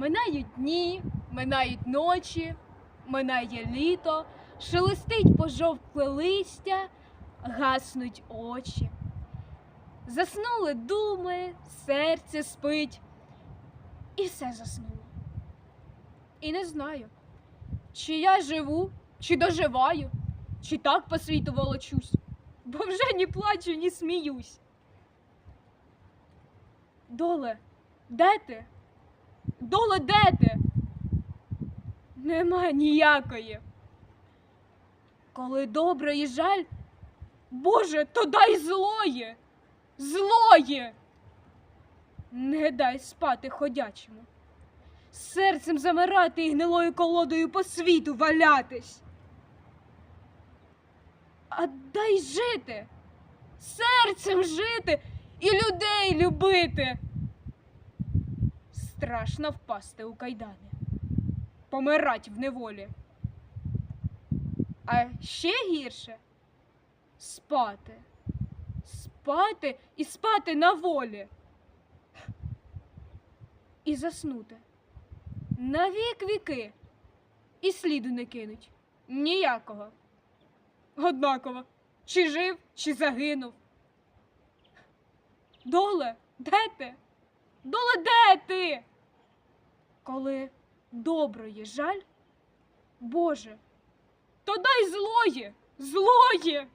Минають дні, минають ночі, минає літо, шелестить пожовкле листя, гаснуть очі. Заснули думи, серце спить, і все заснуло. І не знаю, чи я живу, чи доживаю, чи так по світу волочусь, бо вже ні плачу, ні сміюсь. Доле, де ти? Доле, де ти? Нема ніякої. Коли добре і жаль, Боже, то дай злоє, злоє. Не дай спати ходячому, серцем замирати і гнилою колодою по світу валятись. А дай жити, серцем жити і людей любити. Страшно впасти у кайдани, помирать в неволі. А ще гірше спати, спати і спати на волі. І заснути. На вік віки. І сліду не кинуть. Ніякого. Однаково, чи жив, чи загинув. Доле, де ти? Доле, де ти? Коли доброї жаль, Боже, то дай злоє, злоє.